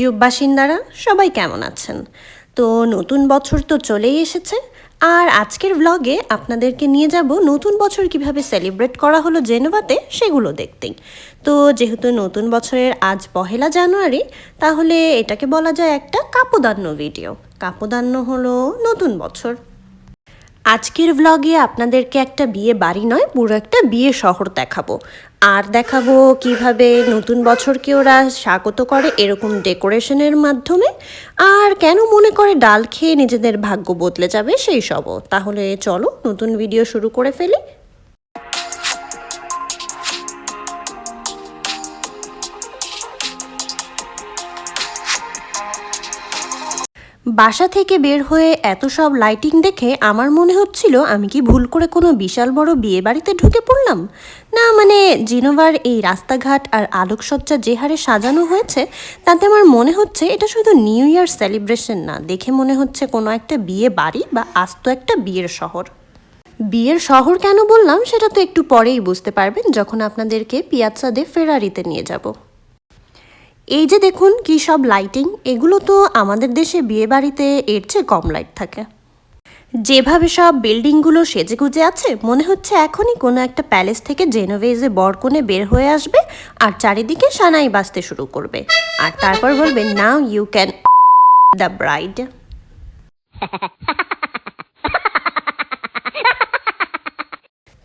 YouTube বাসিন্দারা সবাই কেমন আছেন? তো নতুন বছর তো চলেই এসেছে। আর আজকের ব্লগে আপনাদেরকে নিয়ে যাব নতুন বছর কীভাবে সেলিব্রেট করা হলো জেনোভাতে সেগুলো দেখতেই। তো যেহেতু নতুন বছরের আজ পহেলা জানুয়ারি, তাহলে এটাকে বলা যায় একটা কাপোদান্য ভিডিও কাপোদান্য হলো নতুন বছর। আজকের ভ্লগে আপনাদেরকে একটা বিয়ে বাড়ি নয়, পুরো একটা বিয়ে শহর দেখাবো। আর দেখাবো কীভাবে নতুন বছরকে ওরা স্বাগত করে এরকম ডেকোরেশনের মাধ্যমে। আর কেন মনে করে ডাল খেয়ে নিজেদের ভাগ্য বদলে যাবে সেই সবও। তাহলে চলো নতুন ভিডিও শুরু করে ফেলি। বাসা থেকে বের হয়ে এত সব লাইটিং দেখে আমার মনে হচ্ছিল আমি কি ভুল করে কোনো বিশাল বড় বিয়ে বাড়িতে ঢুকে পড়লাম? না মানে জিনোভার এই রাস্তাঘাট আর আলোকসজ্জা যে হারে সাজানো হয়েছে, তাতে আমার মনে হচ্ছে এটা শুধু নিউ ইয়ার সেলিব্রেশন না, দেখে মনে হচ্ছে কোনো একটা বিয়ে বাড়ি বা আস্ত একটা বিয়ের শহর। বিয়ের শহর কেন বললাম সেটা তো একটু পরেই বুঝতে পারবেন, যখন আপনাদেরকে পিয়াচ্ছাদে ফেরারিতে নিয়ে যাব। এই যে দেখুন কি সব লাইটিং এগুলো তো আমাদের দেশে বিয়ে বাড়িতে এর চেয়ে কম লাইট থাকে। যেভাবে সব বিল্ডিংগুলো সেজে গুজে আছে, মনে হচ্ছে এখনই কোনো একটা প্যালেস থেকে জেনোভেজে বরকনে বের হয়ে আসবে আর চারিদিকে সানাই বাজতে শুরু করবে। আর তারপর বলবে now you can the bride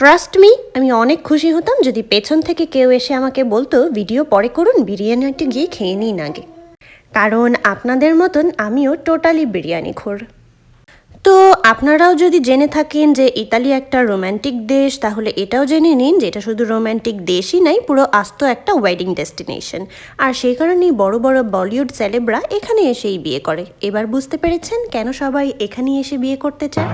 trust me আমি অনেক খুশি হতাম যদি পেছন থেকে কেউ এসে আমাকে বলতো, ভিডিও পরে করুন বিরিয়ানিটা গিয়ে খেয়ে নিন আগে। কারণ আপনাদের মতন আমিও টোটালি বিরিয়ানি খোর। তো আপনারাও যদি জেনে থাকেন যে ইতালি একটা রোম্যান্টিক দেশ, তাহলে এটাও জেনে নিন যে এটা শুধু রোম্যান্টিক দেশই নাই, পুরো আস্ত একটা ওয়েডিং ডেস্টিনেশন আর সেই কারণেই বড় বড় বলিউড সেলেবরা এখানে এসেই বিয়ে করে। এবার বুঝতে পেরেছেন কেন সবাই এখানেই এসে বিয়ে করতে চায়?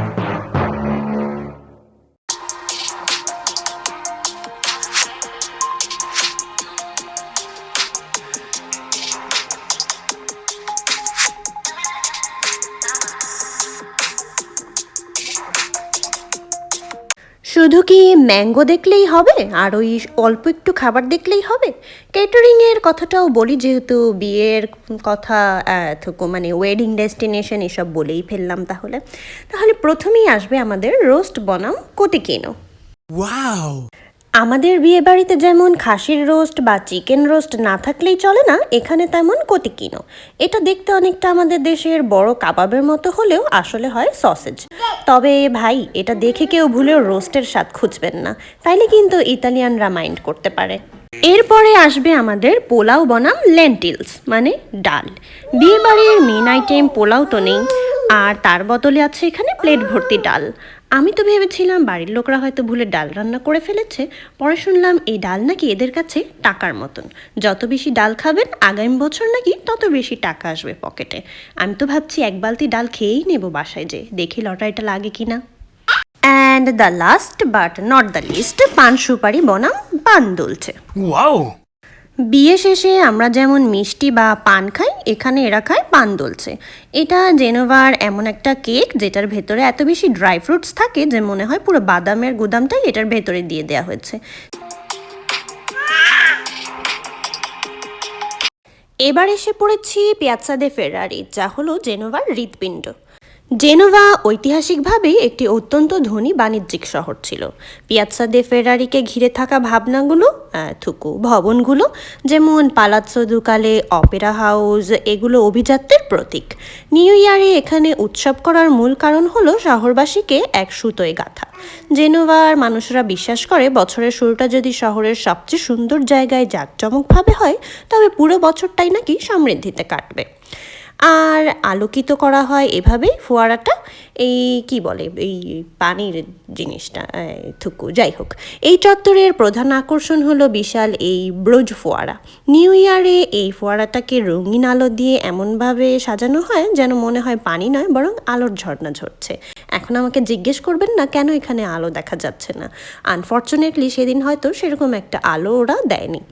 ম্যাঙ্গো দেখলেই হবে, আর ওই অল্প একটু খাবার দেখলেই হবে। ক্যাটারিংয়ের কথাটাও বলি, যেহেতু বিয়ের কথা মানে ওয়েডিং ডেস্টিনেশন এসব বলেই ফেললাম তাহলে। তাহলে প্রথমেই আসবে আমাদের রোস্ট বনাম কোটিকেনো! আমাদের বিয়ে বাড়িতে যেমন খাসির রোস্ট বা চিকেন রোস্ট না থাকলেই চলে না, এখানে তেমন কতিকিনো এটা দেখতে অনেকটা আমাদের দেশের বড় কাবাবের মতো হলেও আসলে হয় সসেজ। তবে ভাই, এটা দেখে কেউ ভুলেও রোস্টের স্বাদ খুঁজবেন না। তাইলে কিন্তু ইতালিয়ানরা মাইন্ড করতে পারে। এরপরে আসবে আমাদের পোলাও বনাম লেন্টিলস মানে ডাল। বিয়ে বাড়ির মেন আইটেম পোলাও তো নেই, আর তার বদলে আছে এখানে প্লেট ভর্তি ডাল। আমি তো ভেবেছিলাম বাড়ির লোকরা হয়তো ভুলে ডাল রান্না করে ফেলেছে, পরে শুনলাম এই ডাল নাকি এদের কাছে টাকার মতন। যত বেশি ডাল খাবেন, আগামী বছর নাকি তত বেশি টাকা আসবে পকেটে। আমি তো ভাবছি এক বালতি ডাল খেয়েই নেব বাসায় যে, দেখি লটারিটা লাগে কিনা। And the last but not the least পান সুপারি বনাম পান দুলছে। Wow! বিয়ে শেষে আমরা যেমন মিষ্টি বা পান খাই এখানে এরা খায় পান দলছে। এটা জেনোভার এমন একটা কেক যেটার ভেতরে এত বেশি ড্রাই ফ্রুটস থাকে যে মনে হয় পুরো বাদামের গুদামটাই এটার ভেতরে দিয়ে দেওয়া হয়েছে। এবার এসে পড়েছি পিয়াৎসা দে ফেরারি যা হলো জেনোভার হৃৎপিণ্ড। জেনোভা ঐতিহাসিকভাবে একটি অত্যন্ত ধনী বাণিজ্যিক শহর ছিল। পিয়াৎসা দে ফেরারিকে ঘিরে থাকা ভাবনাগুলো থুকু ভবনগুলো, যেমন পালাৎসো দুকালে অপেরা হাউস, এগুলো অভিজাত্যের প্রতীক। নিউ ইয়ারে এখানে উৎসব করার মূল কারণ হলো শহরবাসীকে এক সুতোয় গাথা। জেনোভার মানুষরা বিশ্বাস করে, বছরের শুরুটা যদি শহরের সবচেয়ে সুন্দর জায়গায় জাঁকজমকভাবে হয়, তবে পুরো বছরটাই নাকি সমৃদ্ধিতে কাটবে। আর আলোকিত করা হয় এভাবেই ফোয়ারাটা, এই কি বলে, এই পানির জিনিসটা থুকু, যাই হোক। এই চত্বরের প্রধান আকর্ষণ হলো বিশাল এই ব্রোজ ফোয়ারা। নিউ ইয়ারে এই ফোয়ারাটাকে রঙিন আলো দিয়ে এমনভাবে সাজানো হয় যেন মনে হয় পানি নয়, বরং আলোর ঝর্ণা ঝরছে। এখন আমাকে জিজ্ঞেস করবেন না, কেন এখানে আলো দেখা যাচ্ছে না? আনফর্চুনেটলি সেদিন হয়তো সেরকম একটা আলো ওরা দেয়নি।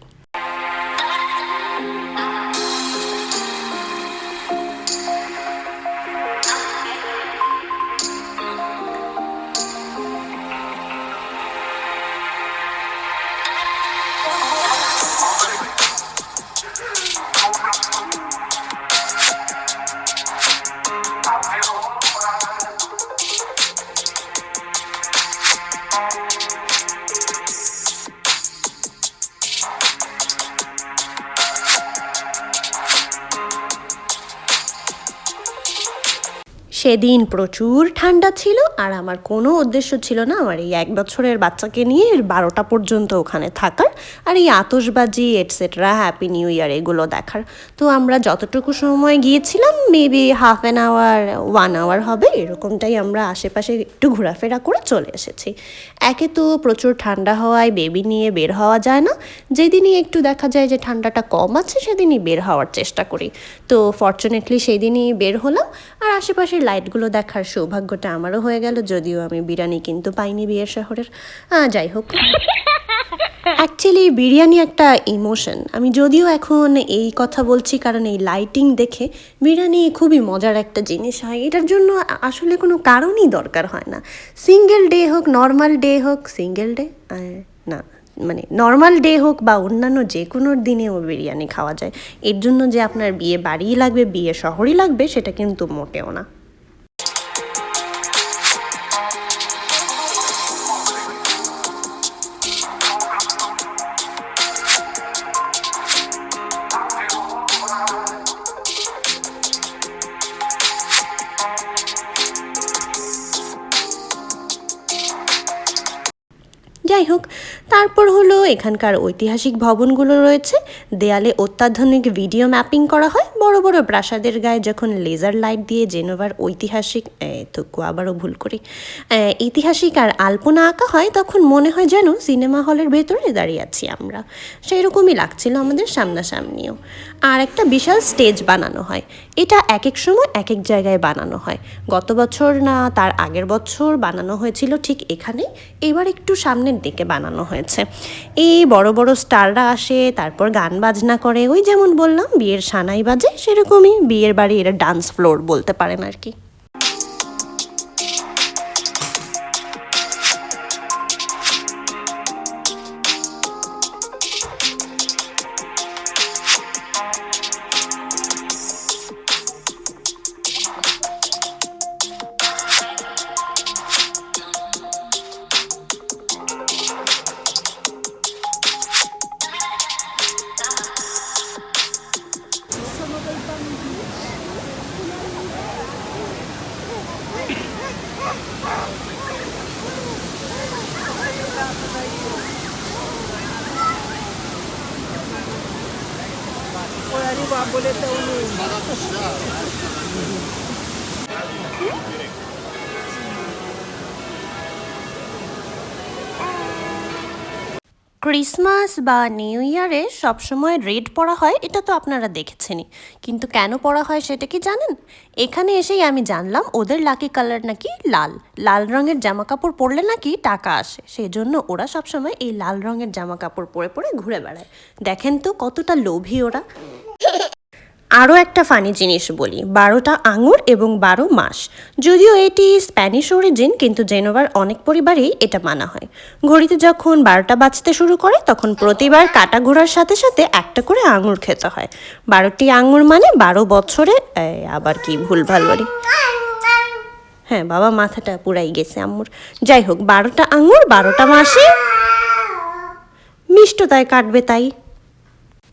সেদিন প্রচুর ঠান্ডা ছিল আর আমার কোনো উদ্দেশ্য ছিল না আমার এই এক বছরের বাচ্চাকে নিয়ে বারোটা পর্যন্ত ওখানে থাকার আর এই আতসবাজি এটসেট্রা হ্যাপি নিউ ইয়ার এগুলো দেখার। তো আমরা যতটুকু সময় গিয়েছিলাম maybe half an hour one hour হবে, এরকমটাই আমরা আশেপাশে একটু ঘোরাফেরা করে চলে এসেছি। একে তো প্রচুর ঠান্ডা হওয়ায় বেবি নিয়ে বের হওয়া যায় না। যেদিনই একটু দেখা যায় যে ঠান্ডাটা কম আছে, সেদিনই বের হওয়ার চেষ্টা করি। তো ফর্চুনেটলি সেই দিনই বের হলাম আর আশেপাশের লাইটগুলো দেখার সৌভাগ্যটা আমারও হয়ে গেল, যদিও আমি বিরিয়ানি কিন্তু পাইনি বিয়ের শহরের। যাই হোক। অ্যাকচুয়ালি বিরিয়ানি একটা ইমোশন আমি যদিও এখন এই কথা বলছি কারণ এই লাইটিং দেখে বিরিয়ানি খুবই মজার একটা জিনিস হয়। এটার জন্য আসলে কোনো কারণই দরকার হয় না। সিঙ্গেল ডে হোক নর্মাল ডে হোক সিঙ্গেল ডে না মানে নর্মাল ডে হোক বা অন্যান্য যে কোনো দিনেও বিরিয়ানি খাওয়া যায়। এর জন্য যে আপনার বিয়ে বাড়িই লাগবে, বিয়ে শহরই লাগবে, সেটা কিন্তু মোটেও না। যাই হোক তারপর হলো এখানকার ঐতিহাসিক ভবনগুলো রয়েছে। দেয়ালে অত্যাধুনিক ভিডিও ম্যাপিং করা হয়। বড় বড় প্রাসাদের গায়ে যখন লেজার লাইট দিয়ে জেনোভার ঐতিহাসিক তো আবারও ভুল করি ঐতিহাসিক আর আলপনা আঁকা হয়, তখন মনে হয় যেন সিনেমা হলের ভেতরে দাঁড়িয়ে আছি আমরা। সেই রকমই লাগছিল আমাদের সামনাসামনিও। আর একটা বিশাল স্টেজ বানানো হয়। এটা এক এক সময় এক এক জায়গায় বানানো হয়। গত বছর না, তার আগের বছর বানানো হয়েছিল ঠিক এখানে এবার একটু সামনের দিকে বানানো হয়েছে। এই বড় বড় স্টাররা আসে, তারপর গান বাজনা করে, ওই যেমন বললাম, বিয়ের সানাই বাজে সেরকমই বিয়ের বাড়ি এরা ডান্স ফ্লোর বলতে পারেন আর কি। ক্রিসমাস বা নিউ ইয়ারে সবসময় রেড পরা হয়, এটা তো আপনারা দেখেছেনই। কিন্তু কেন পরা হয় সেটা কি জানেন? এখানে এসেই আমি জানলাম, ওদের লাকি কালার নাকি লাল। লাল রঙের জামা কাপড় পরলে নাকি টাকা আসে। সেই জন্য ওরা সবসময় এই লাল রঙের জামা কাপড় পরে পরে ঘুরে বেড়ায়। দেখেন তো কতটা লোভী ওরা। আরও একটা ফানি জিনিস বলি, বারোটা আঙুর এবং বারো মাস। যদিও এটি স্প্যানিশ অরিজিন, কিন্তু জেনোভার অনেক পরিবারেই এটা মানা হয়। ঘড়িতে যখন বারোটা বাজতে শুরু করে, তখন প্রতিবার কাটা ঘোরার সাথে সাথে একটা করে আঙুর খেতে হয়। বারোটি আঙুর মানে বারো বছরে আবার কি ভুলভাল বলি? হ্যাঁ বাবা মাথাটা পুরাই গেছে আম্মুর। যাই হোক, বারোটা আঙুর বারোটা মাসে মিষ্টতায় কাটবে তাই।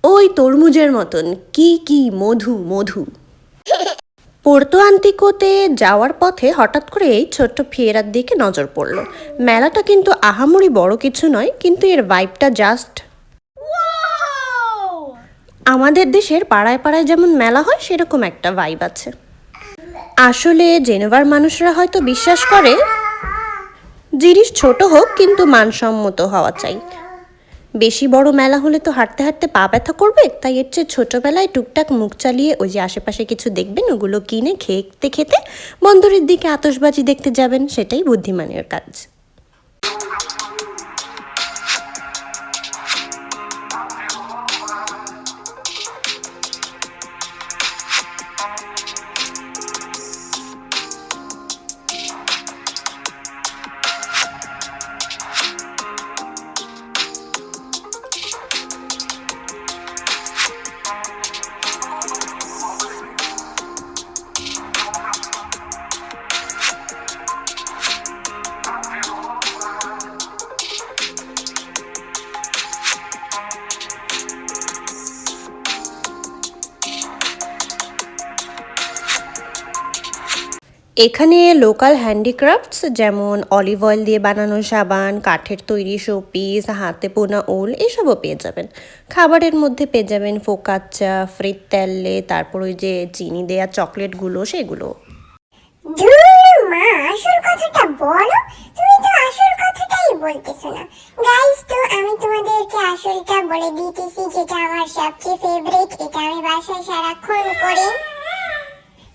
ওই তরমুজের মতন। কি কি, মধু মধু। পোর্তো আন্তিকোতে যাওয়ার পথে হঠাৎ করে এই ছোট্ট ফিয়েরার দিকে নজর পড়ল। মেলাটা কিন্তু আহামরি বড় কিছু নয়, কিন্তু এর ভাইবটা জাস্ট আমাদের দেশের পাড়ায় পাড়ায় যেমন মেলা হয়, সেরকম একটা ভাইব আছে। আসলে জেনেভার মানুষরা হয়তো বিশ্বাস করে, জিনিস ছোট হোক, কিন্তু মানসম্মত হওয়া চাই। বেশি বড় মেলা হলে তো হাঁটতে হাঁটতে পা ব্যথা করবে, তাই এর চেয়ে ছোটোবেলায় টুকটাক মুখ চালিয়ে ওই যে আশেপাশে কিছু দেখবেন, ওগুলো কিনে খেতে খেতে বন্দরের দিকে আতসবাজি দেখতে যাবেন, সেটাই বুদ্ধিমানের কাজ। এখানে লোকাল হ্যান্ডিক্রাফটস যেমন অলিভ অয়েল দিয়ে বানানো সাবান, কাঠের তৈরি শোপিস হাতে বোনা উল এসবও পেয়ে যাবেন। খাবারের মধ্যে পেয়ে যাবেন ফোকাচ্চা ফ্রিত তেলে, তারপর ওই যে চিনি দেয়া চকলেটগুলো সেগুলো। আসল বলতেছো না। দিতেছি সারাক্ষণ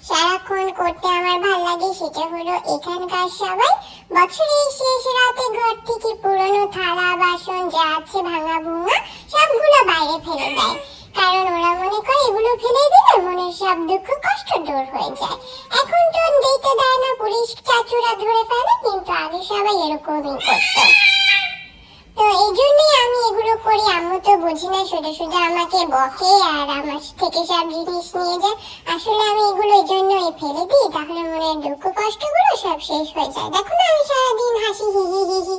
সারাক্ষণ করতে আমার ভালো লাগে সেটা হলো এখানকার সবাই বছরের শেষ রাতে ঘর থেকে পুরনো থালা, বাসন যা আছে ভাঙা ভুঙা সবগুলো বাইরে ফেলে দেয়। কারণ ওরা মনে করে এগুলো ফেলে দিলে মনের সব দুঃখ, কষ্ট দূর হয়ে যায়। এখন তো দিতে দেয় না, পুলিশ চাচুরা ধরে ফেলে, কিন্তু আগে সবাই এরকমই করতো। তো এই জন্যই আমি এগুলো করি। আম্মু তো বুঝি না, শুধু শুধু আমাকে বকে আর আমার থেকে সব জিনিস নিয়ে যায়। আসলে আমি এগুলো এই জন্যই ফেলে দিই, তাহলে মনের দুঃখ কষ্টগুলো সব শেষ হয়ে যায়। দেখো না, আমি সারাদিন হাসি, হি হি হি হি।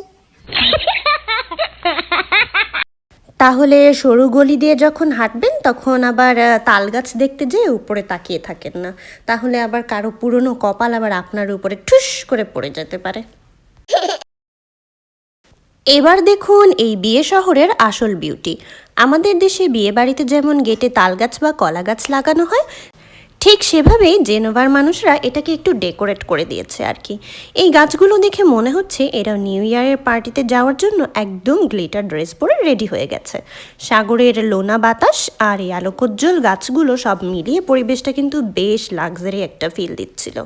তাহলে সরু গলি দিয়ে যখন হাঁটবেন, তখন আবার তাল গাছ দেখতে যেয়ে উপরে তাকিয়ে থাকেন না। তাহলে আবার কারও পুরনো কপাল আবার আপনার উপরে ঠুস করে পড়ে যেতে পারে। এবার দেখুন এই বিয়ে শহরের আসল বিউটি আমাদের দেশে বিয়ে বাড়িতে যেমন গেটে তাল গাছ বা কলা গাছ লাগানো হয় ঠিক সেভাবেই জেনোভার মানুষরা এটাকে একটু ডেকোরেট করে দিয়েছে আর কি। এই গাছগুলো দেখে মনে হচ্ছে এরা নিউ ইয়ারের পার্টিতে যাওয়ার জন্য একদম গ্লিটার ড্রেস পরে রেডি হয়ে গেছে। সাগরের লোনা বাতাস আর এই আলোকোজ্জ্বল গাছগুলো সব মিলিয়ে পরিবেশটা কিন্তু বেশ লাক্সারি একটা ফিল দিচ্ছিল।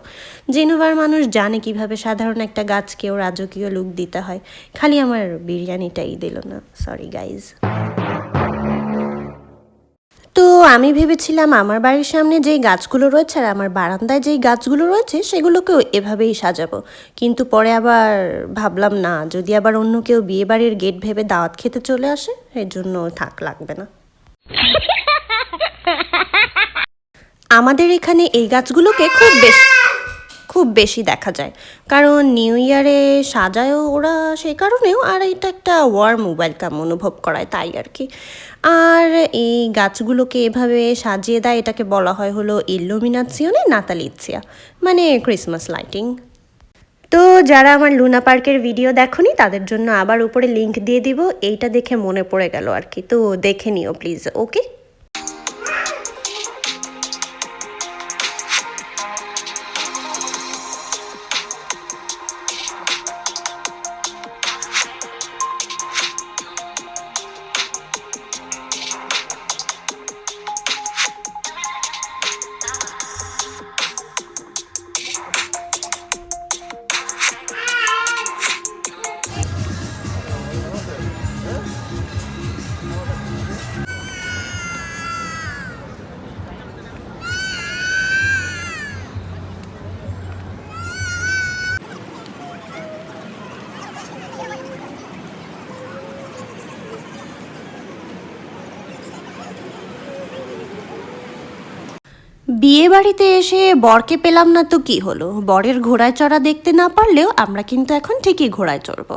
জেনোভার মানুষ জানে কীভাবে সাধারণ একটা গাছকেও রাজকীয় লুক দিতে হয়। খালি আমার বিরিয়ানিটাই দিল না। সরি গাইজ তো আমি ভেবেছিলাম আমার বাড়ির সামনে যেই গাছগুলো রয়েছে আর আমার বারান্দায় যেই গাছগুলো রয়েছে সেগুলোকেও এভাবেই সাজাবো। কিন্তু পরে আবার ভাবলাম না, যদি আবার অন্য কেউ বিয়ে বাড়ির গেট ভেবে দাওয়াত খেতে চলে আসে, এর জন্য থাক, লাগবে না। আমাদের এখানে এই গাছগুলোকে খুব বেশি খুব বেশি দেখা যায়। কারণ নিউ ইয়ারে সাজায়ও ওরা সেই কারণেও, আর এটা একটা ওয়ার্ম ওয়েলকাম অনুভব করায় তাই আর কি। আর এই গাছগুলোকে এভাবে সাজিয়ে দেয়, এটাকে বলা হয় হলো ইলুমিনাসিয়নে নাতালিৎসিয়া মানে ক্রিসমাস লাইটিং তো যারা আমার লুনা পার্কের ভিডিও দেখনি, তাদের জন্য আবার উপরে লিংক দিয়ে দিব, এইটা দেখে মনে পড়ে গেল আর কি। তো দেখে নিও প্লিজ ওকে বিয়ে বাড়িতে এসে বরকে পেলাম না তো কি হলো? বরের ঘোড়ায় চড়া দেখতে না পারলেও আমরা কিন্তু এখন ঠিকই ঘোড়ায় চড়বো।